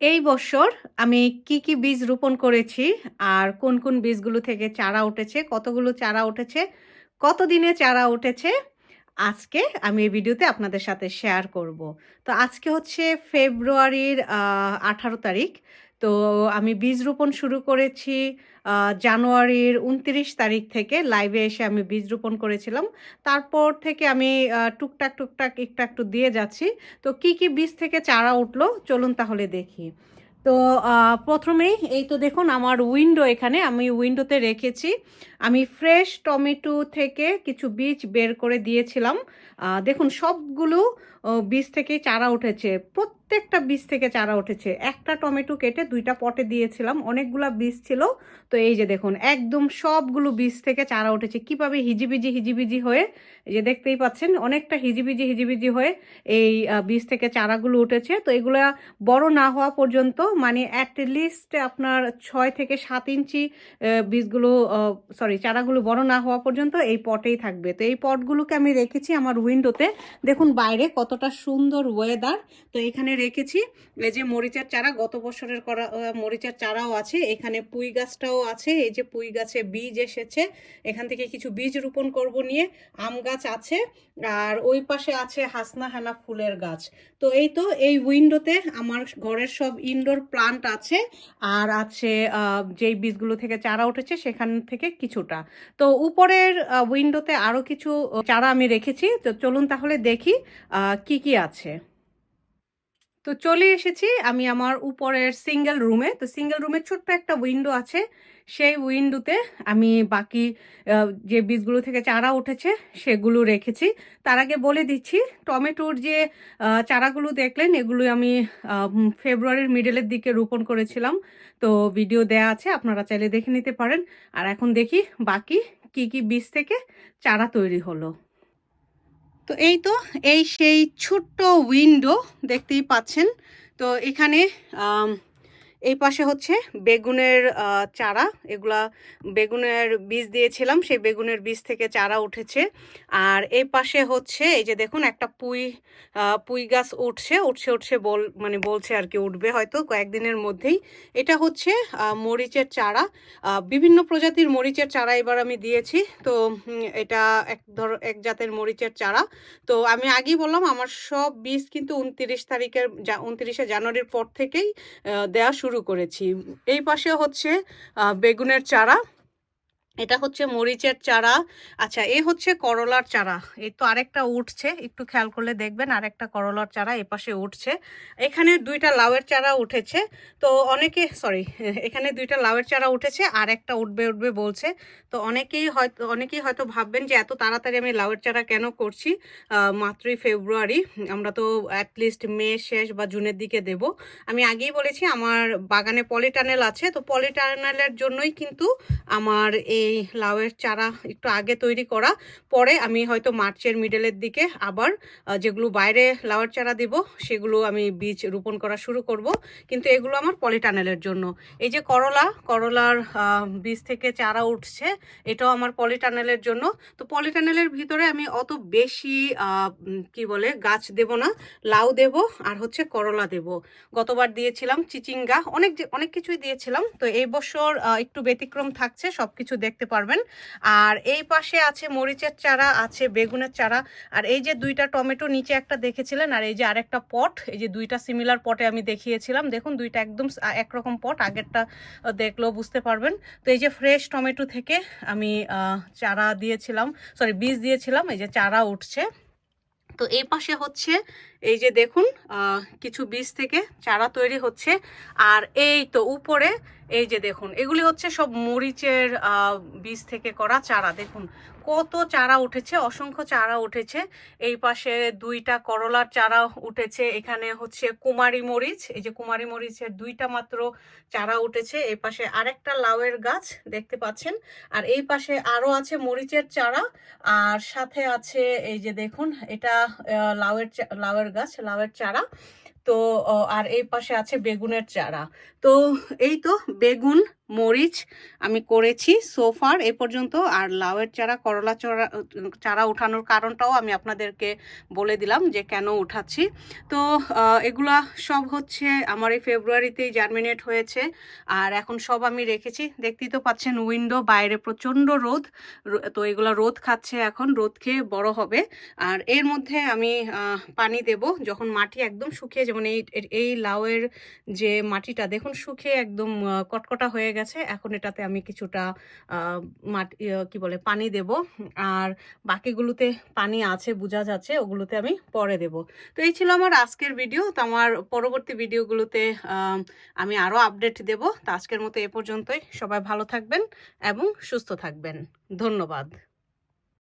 এই বছর আমি কি, কি বীজ রোপণ করেছি আর কোন, কোন বীজগুলো থেকে চারা উঠেছে, কতগুলো চারা উঠেছে, কত দিনে চারা উঠেছে, আজকে আমি এই ভিডিওতে আপনাদের সাথে শেয়ার করব। তো আজকে হচ্ছে ফেব্রুয়ারির আঠারো তারিখ। তো আমি বীজ রোপণ শুরু করেছি জানুয়ারির ২৯ তারিখ থেকে লাইভে এসে আমি বীজ রোপণ করেছিলাম। তারপর থেকে আমি টুকটাক, টুকটাক একটু, একটু দিয়ে যাচ্ছি। তো কি, কি বীজ থেকে চারা উঠল চলুন তাহলে দেখি। তো ১ম এই তো দেখুন আমার উইন্ডো এখানে আমি উইন্ডোতে রেখেছি। আমি ফ্রেশ টমেটো থেকে কিছু বীজ বের করে দিয়েছিলাম। দেখুন সবগুলো বীজ থেকেই চারা উঠেছে। প্রত্যেকটা বীজ থেকে চারা উঠেছে। একটা টমেটো কেটে দুইটা পটে দিয়েছিলাম। অনেকগুলা বীজ ছিল। তো এই যে দেখুন একদম সবগুলো বীজ থেকে চারা উঠেছে। কীভাবে হিজিবিজি, হিজিবিজি হয়ে এই যে দেখতেই পাচ্ছেন অনেকটা হিজিবিজি, হিজিবিজি হয়ে এই বীজ থেকে চারাগুলো উঠেছে। তো এগুলো বড় না হওয়া পর্যন্ত মানে এট লিস্ট আপনার ছয় থেকে সাত ইঞ্চি বীজগুলো সরি চারাগুলো বড় না হওয়া পর্যন্ত এই পটেই থাকবে। তো এই পটগুলোকে আমি রেখেছি আমার উইন্ডোতে। দেখুন বাইরে কতটা সুন্দর ওয়েদার। তো এখানে রেখেছি এই যে মরিচের চারা গত বছরের করা মরিচের চারাও আছে। এখানে পুঁই গাছটাও আছে। এই যে পুঁই গাছে বীজ এসেছে। এখান থেকে কিছু বীজ রোপণ করব নিয়ে। আম গাছ আছে। আর ওই পাশে আছে হাসনা হেনা ফুলের গাছ। তো এই তো এই উইন্ডোতে আমার ঘরের সব ইনডোর প্লান্ট আছে। আর আছে যেই বীজগুলো থেকে চারা উঠেছে সেখান থেকে কিছুটা। তো উপরের উইন্ডোতে আরও কিছু চারা আমি রেখেছি। তো চলুন তাহলে দেখি কি, কি আছে। তো চলে এসেছি আমি আমার উপরের সিঙ্গেল রুমে। তো সিঙ্গেল রুমে ছোট্ট একটা উইন্ডো আছে। সেই উইন্ডোতে আমি বাকি যে বীজগুলো থেকে চারা উঠেছে সেগুলো রেখেছি। তার আগে বলে দিচ্ছি টমেটোর যে চারাগুলো দেখলেন এগুলো আমি ফেব্রুয়ারির মিডলের দিকে রোপণ করেছিলাম। তো ভিডিও দেয়া আছে আপনারা চাইলে দেখে নিতে পারেন। আর এখন দেখি বাকি কি, কি বীজ থেকে চারা তৈরি হলো। তো এই তো এই সেই ছোট্ট উইন্ডো দেখতেই পাচ্ছেন। তো এখানে এই পাশে হচ্ছে বেগুনের চারা। এগুলা বেগুনের বীজ দিয়েছিলাম। সেই বেগুনের বীজ থেকে চারা উঠেছে। আর এই পাশে হচ্ছে এই যে দেখুন একটা পুঁই পুঁই গাছ উঠছে, উঠছে, উঠছে বল মানে বলছে আর কি উঠবে হয়তো কয়েকদিনের মধ্যেই। এটা হচ্ছে মরিচের চারা। বিভিন্ন প্রজাতির মরিচের চারা এবার আমি দিয়েছি। তো এটা এক ধর এক জাতের মরিচের চারা। তো আমি আগেই বললাম আমার সব বীজ কিন্তু ২৯ তারিখের ২৯শে জানুয়ারির পর থেকেই দেওয়া দেয়া শুরু করেছি। এই পাশে হচ্ছে বেগুনের চারা। এটা হচ্ছে মরিচের চারা। আচ্ছা এ হচ্ছে করলার চারা। এই তো আরেকটা উঠছে। একটু খেয়াল করলে দেখবেন আরেকটা করলার চারা এপাশে উঠছে। এখানে দুইটা লাউয়ের চারা উঠেছে। তো অনেকে সরি এখানে দুইটা লাউয়ের চারা উঠেছে আর একটা উঠবে, উঠবে বলছে। তো অনেকেই হয়তো অনেকেই হয়তো ভাববেন যে এত তাড়াতাড়ি আমি লাউয়ের চারা কেন করছি? মাত্রই ফেব্রুয়ারি। আমরা তো এট লিস্ট মে শেষ বা জুনের দিকে দেব। আমি আগেই বলেছি আমার বাগানে পলিটানেল আছে। তো পলিটানেলের জন্যই কিন্তু আমার এই লাউয়ের চারা একটু আগে তৈরি করা। পরে আমি হয়তো মার্চের মিডলের দিকে আবার যেগুলো বাইরে লাউয়ের চারা দিব সেগুলো আমি বীজ রোপণ করা শুরু করব। কিন্তু এগুলো আমার পলিটানেলের জন্য। এই যে করলা, করলার বীজ থেকে চারা উঠছে। এটাও আমার পলিটানেলের জন্য। তো পলিটানেলের ভিতরে আমি অত বেশি কি বলে গাছ দেব না। লাউ দেব আর হচ্ছে করলা দেব। গতবার দিয়েছিলাম চিচিঙ্গা অনেক অনেক কিছুই দিয়েছিলাম। তো এই বছর একটু ব্যতিক্রম থাকছে। সবকিছু দেখতে পারবেন। আর এই পাশে আছে মরিচের চারা, আছে বেগুনের চারা। আর এই যে দুইটা টমেটো নিচে একটা দেখেছিলেন আর এই যে আরেকটা পট। এই যে দুইটা সিমিলার পটে আমি দেখিয়েছিলাম। দেখুন দুইটা একদম একরকম পট। আগেরটা দেখলেও বুঝতে পারবেন। তো এই যে ফ্রেশ টমেটো থেকে আমি চারা দিয়েছিলাম সরি বীজ দিয়েছিলাম। এই যে চারা উঠছে। তো এই পাশে হচ্ছে এই যে দেখুন কিছু বীজ থেকে চারা তৈরি হচ্ছে। আর এই তো উপরে এই যে দেখুন এগুলি হচ্ছে সব মরিচের বীজ থেকে করা চারা। দেখুন কত চারা উঠেছে, অসংখ্য চারা উঠেছে। এই পাশে দুইটা করলার চারা উঠেছে। এখানে হচ্ছে কুমারী মরিচ। এই যে কুমারী মরিচের দুইটা মাত্র চারা উঠেছে। এই পাশে আরেকটা লাউয়ের গাছ দেখতে পাচ্ছেন। আর এই পাশে আরও আছে মরিচের চারা। আর সাথে আছে এই যে দেখুন এটা লাউয়ের চা লাউয়ের গাছ, লাউয়ের চারা। তো আর এই পাশে আছে বেগুনের চারা। তো এই তো বেগুন মরিচ আমি করেছি সোফার এ পর্যন্ত আর লাউয়ের চারা, করলা চারা চারা উঠানোর কারণটাও আমি আপনাদেরকে বলে দিলাম যে কেন উঠাচ্ছি। তো এগুলা সব হচ্ছে আমার এই ফেব্রুয়ারিতেই জার্মিনেট হয়েছে আর এখন সব আমি রেখেছি। দেখতেই তো পাচ্ছেন উইন্ডো বাইরে প্রচণ্ড রোদ। তো এগুলো রোদ খাচ্ছে এখন, রোদ খেয়ে বড় হবে। আর এর মধ্যে আমি পানি দেব যখন মাটি একদম শুকিয়ে যেমন এই এই লাউয়ের যে মাটিটা, দেখুন শুকিয়ে একদম কটকটা হয়ে গেছে। এখন এটাতে আমি কিছুটা মাটি কি বলে, পানি দেব। আর বাকিগুলোতে পানি আছে, বোঝা যাচ্ছে, ওগুলোতে আমি পরে দেব। তো এই ছিল আমার আজকের ভিডিও। তো আমার পরবর্তী ভিডিওগুলোতে আমি আরও আপডেট দেব। তো আজকের মতো এ পর্যন্তই। সবাই ভালো থাকবেন এবং সুস্থ থাকবেন। ধন্যবাদ।